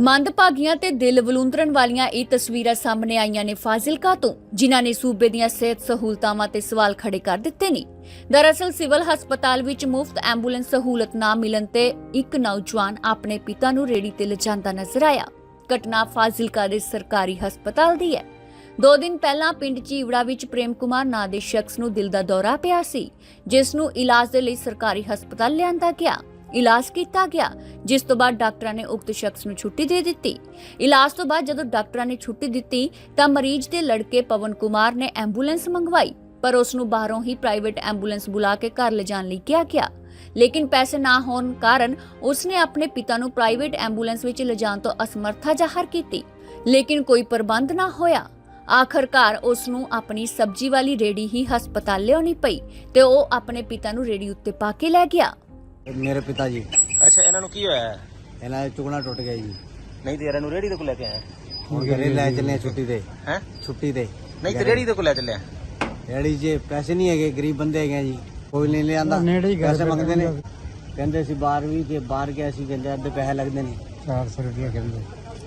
ਮੰਦਭਾਗੀਆਂ ਤੇ ਦਿਲ ਵਲੂੰਦਰਨ ਵਾਲੀਆਂ ਇਹ ਤਸਵੀਰਾਂ ਸਾਹਮਣੇ ਆਈਆਂ ਨੇ ਫਾਜ਼ਿਲਕਾ ਤੋਂ, ਜਿਨ੍ਹਾਂ ਨੇ ਸੂਬੇ ਦੀਆਂ ਸਿਹਤ ਸਹੂਲਤਾਂ ਤੇ ਸਵਾਲ ਖੜੇ ਕਰ ਦਿੱਤੇ ਨੇ। ਦਰਅਸਲ, ਸਿਵਲ ਹਸਪਤਾਲ ਵਿੱਚ ਮੁਫਤ ਐਂਬੂਲੈਂਸ ਸਹੂਲਤ ਨਾ ਮਿਲਣ ਤੇ ਇੱਕ ਨੌਜਵਾਨ ਆਪਣੇ ਪਿਤਾ ਨੂੰ ਰੇੜੀ ਤੇ ਲਿਜਾਂਦਾ ਨਜ਼ਰ ਆਇਆ। ਘਟਨਾ ਫਾਜ਼ਿਲਕਾ ਦੇ ਸਰਕਾਰੀ ਹਸਪਤਾਲ ਦੀ ਹੈ। ਦੋ ਦਿਨ ਪਹਿਲਾਂ ਪਿੰਡ ਚੀਵੜਾ ਵਿੱਚ ਪ੍ਰੇਮ ਕੁਮਾਰ ਨਾਂ ਦੇ ਸ਼ਖਸ ਨੂੰ ਦਿਲ ਦਾ ਦੌਰਾ ਪਿਆ ਸੀ, ਜਿਸ ਨੂੰ ਇਲਾਜ ਦੇ ਲਈ ਸਰਕਾਰੀ ਹਸਪਤਾਲ ਲਿਆਂਦਾ ਗਿਆ। ਇਲਾਜ ਕੀਤਾ ਗਿਆ, ਜਿਸ ਤੋਂ ਬਾਅਦ ਡਾਕਟਰਾਂ ਨੇ ਉਕਤ ਸ਼ਖਸ ਨੂੰ ਛੁੱਟੀ ਦੇ ਦਿੱਤੀ। ਇਲਾਜ ਤੋਂ ਬਾਅਦ ਜਦੋਂ ਡਾਕਟਰਾਂ ਨੇ ਛੁੱਟੀ ਦਿੱਤੀ, ਤਾਂ ਮਰੀਜ਼ ਦੇ ਲੜਕੇ ਪਵਨ ਕੁਮਾਰ ਨੇ ਐਂਬੂਲੈਂਸ ਮੰਗਵਾਈ, ਪਰ ਉਸ ਨੂੰ ਬਾਹਰੋਂ ਹੀ ਪ੍ਰਾਈਵੇਟ ਐਂਬੂਲੈਂਸ ਬੁਲਾ ਕੇ ਘਰ ਲਿਜਾਣ ਲਈ ਕਿਹਾ ਗਿਆ। ਲੇਕਿਨ ਪੈਸੇ ਨਾ ਹੋਣ ਕਾਰਨ ਉਸਨੇ ਆਪਣੇ ਪਿਤਾ ਨੂੰ ਪ੍ਰਾਈਵੇਟ ਐਂਬੂਲੈਂਸ ਵਿੱਚ ਲਿਜਾਣ ਤੋਂ ਅਸਮਰਥਾ ਜ਼ਾਹਰ ਕੀਤੀ। ਲੇਕਿਨ ਕੋਈ ਪ੍ਰਬੰਧ ਨਾ ਹੋਇਆ। ਆਖਰਕਾਰ ਉਸ ਨੂੰ ਆਪਣੀ ਸਬਜ਼ੀ ਵਾਲੀ ਰੇੜੀ ਹੀ ਹਸਪਤਾਲ ਲਿਆਉਣੀ ਪਈ ਤੇ ਉਹ ਆਪਣੇ ਪਿਤਾ ਨੂੰ ਰੇੜੀ ਉੱਤੇ ਪਾ ਕੇ ਲੈ ਗਿਆ। ਮੇਰੇ ਪਿਤਾ ਜੀ। ਅੱਛਾ ਇਹਨਾਂ ਨੂੰ ਕੀ ਹੋਇਆ? ਹੈ? ਇਹਨਾਂ ਦਾ ਚੁਗਣਾ ਟੁੱਟ ਗਿਆ ਜੀ। ਨਹੀਂ ਤੇ ਇਹਨਾਂ ਨੂੰ ਰੇੜੀ ਦੇ ਕੋਲ ਲੈ ਕੇ ਆਇਆ? ਹੁਣ ਘਰੇ ਲੈ ਚੱਲੇ ਆ ਛੁੱਟੀ ਤੇ। ਹੈ? ਛੁੱਟੀ ਤੇ। ਨਹੀਂ ਤੇ ਰੇੜੀ ਦੇ ਕੋਲ ਲੈ ਚੱਲਿਆ ਰੇੜੀ 'ਚ ਪੈਸੇ ਨਹੀਂ ਹੈਗੇ ਗਰੀਬ ਬੰਦੇ ਹੈਗੇ ਆ ਜੀ। ਕੋਈ ਨਹੀਂ ਲਿਆਂਦਾ ਪੈਸੇ ਮੰਗਦੇ ਨੇ। ਕਹਿੰਦੇ ਸੀ ਬਾਹਰ ਵੀ ਤੇ ਬਾਹਰ ਗਿਆ ਸੀ ਕਹਿੰਦੇ ਅੱਧੇ ਪੈਸੇ ਲੱਗਦੇ ਨੇ। 400 ਰੁਪਏ ਕਹਿੰਦੇ।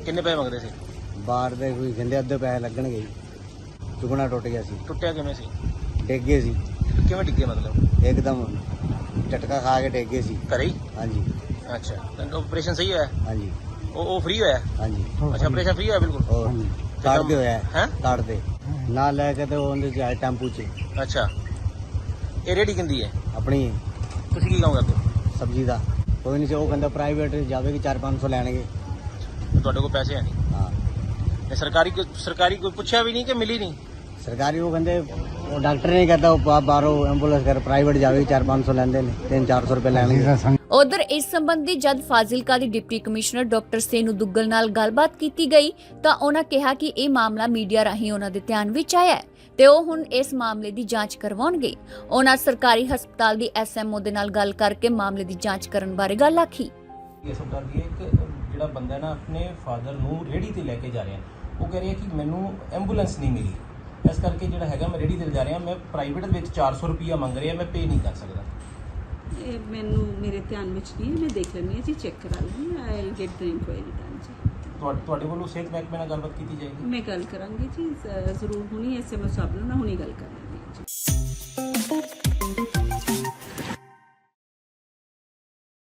ਕਿੰਨੇ ਪੈਸੇ ਮੰਗਦੇ ਸੀ? ਬਾਹਰ ਦੇ ਕੋਈ ਕਹਿੰਦੇ ਅੱਧੇ ਪੈਸੇ ਲੱਗਣਗੇ ਜੀ। ਚੁਗਣਾ ਟੁੱਟ ਗਿਆ ਸੀ। ਟੁੱਟਿਆ ਕਿਵੇਂ ਸੀ? ਡਿੱਗ ਗਏ ਸੀ। ਕਿਵੇਂ ਡਿੱਗੇ ਮਤਲਬ? ਇੱਕਦਮ। ਝਟਕਾ ਖਾ ਕੇ ਡਿੱਗ ਗਏ ਸੀ। ਘਰੇ ਹੀ? ਹਾਂਜੀ। ਅੱਛਾ। ਆਪਰੇਸ਼ਨ ਸਹੀ ਹੋਇਆ? ਹਾਂਜੀ। ਉਹ ਉਹ ਫ੍ਰੀ ਹੋਇਆ? ਹਾਂਜੀ। ਅੱਛਾ ਆਪਰੇਸ਼ਨ ਫ੍ਰੀ ਹੋਇਆ ਬਿਲਕੁਲ? ਹੋਰ ਕਾੜਦੇ ਹੋਇਆ। ਹੈ? ਕਾੜਦੇ ਨਾਲ ਲੈ ਕੇ ਤੇ ਉਹਦੇ ਚ ਆਏ ਟੈਂਪੂ 'ਚ। ਅੱਛਾ। ਇਹ ਰੇੜੀ ਕਿੰਦੀ ਹੈ? ਆਪਣੀ। ਤੁਸੀਂ ਕੀ ਕਹੋਗੇ ਅੱਗੇ? ਸਬਜ਼ੀ ਦਾ। ਕੋਈ ਨਹੀਂ ਸੀ ਉਹ ਕਹਿੰਦਾ ਪ੍ਰਾਈਵੇਟ ਜਾਵੇਗੀ 4-500 ਲੈਣਗੇ। ਤੁਹਾਡੇ ਕੋਲ ਪੈਸੇ ਹੈ ਨਹੀਂ। ਹਾਂ। ਤੇ ਸਰਕਾਰੀ ਕੋਈ ਸਰਕਾਰੀ ਕੋਈ ਪੁੱਛਿਆ ਵੀ ਨਹੀਂ ਕਿ ਮਿਲੀ ਨਹੀਂ? ਸਰਕਾਰੀ ਉਹ ਕਹਿੰਦੇ ਉਹ ਡਾਕਟਰ ਨਹੀਂ ਕਰਦਾ ਉਹ ਬਾਹਰੋਂ ਐਂਬੂਲੈਂਸ ਕਰ ਪ੍ਰਾਈਵੇਟ ਜਾਵੇਗੀ 4-500 ਲੈਂਦੇ ਨੇ 3-400 ਰੁਪਏ ਲੈਣਗੇ ਉਧਰ ਇਸ ਸੰਬੰਧੀ ਜਦ ਫਾਜ਼ਿਲਕਾ ਦੀ deputy commissioner doctor Senu Duggal ਨਾਲ ਗੱਲਬਾਤ ਕੀਤੀ ਗਈ ਤਾਂ ਉਹਨਾਂ ਕਿਹਾ ਕਿ ਇਹ ਮਾਮਲਾ ਮੀਡੀਆ ਰਾਹੀਂ ਉਹਨਾਂ ਦੇ ਧਿਆਨ ਵਿੱਚ ਆਇਆ ਹੈ ਤੇ ਉਹ ਹੁਣ ਇਸ ਮਾਮਲੇ ਦੀ ਜਾਂਚ ਕਰਵਾਉਣਗੇ। ਉਹਨਾਂ ਸਰਕਾਰੀ ਹਸਪਤਾਲ ਦੀ ਐਸਐਮਓ ਦੇ ਨਾਲ ਗੱਲ ਕਰਕੇ ਮਾਮਲੇ ਦੀ ਜਾਂਚ ਕਰਨ ਬਾਰੇ ਗੱਲ ਆਖੀ। ਇਹ ਇੱਕ ਜਿਹੜਾ ਬੰਦਾ ਨਾ ਆਪਣੇ ਫਾਦਰ ਨੂੰ ਰੇੜੀ ਤੇ ਲੈ ਕੇ ਜਾ ਰਿਹਾ ਉਹ ਕਹਿ ਰਿਹਾ ਕਿ ਮੈਨੂੰ ਐਂਬੂਲੈਂਸ ਨਹੀਂ ਮਿਲੀ। ਇਸ ਕਰਕੇ ਜਿਹੜਾ ਹੈਗਾ ਮੈਂ ਰੇੜੀ ਤੇ ਜਾ ਰਿਹਾ ਮੈਂ ਪ੍ਰਾਈਵੇਟ ਦੇ ਵਿੱਚ 400 ਰੁਪਈਆ ਮੰਗ ਰਿਹਾ ਮੈਂ ਪੇ ਨਹੀਂ ਕਰ ਸਕਦਾ। ਇਹ ਮੈਨੂੰ ਮੇਰੇ ਧਿਆਨ ਵਿੱਚ ਨਹੀਂ ਹੈ, ਮੈਂ ਦੇਖ ਲੈਂਦੀ ਹਾਂ ਜੀ ਚੈੱਕ ਕਰਾ ਲੈਂਦੀ I get the enquiry done ਜੀ। ਤੁਹਾ- ਤੁਹਾਡੇ ਵੱਲੋਂ ਸਿਹਤ ਮਹਿਕਮੇ ਨਾਲ ਗੱਲਬਾਤ ਕੀਤੀ ਜਾਏਗੀ? ਮੈਂ ਗੱਲ ਕਰਾਂਗੀ ਜੀ ਜ਼- ਜ਼ਰੂਰ ਹੁਣੀ ਐਸਐਮਓ ਸਾਹਿਬ ਨਾਲ ਮੈਂ ਹੁਣੀ ਗੱਲ ਕਰ ਲੈਂਦੀ ਹਾਂ। ਜੀ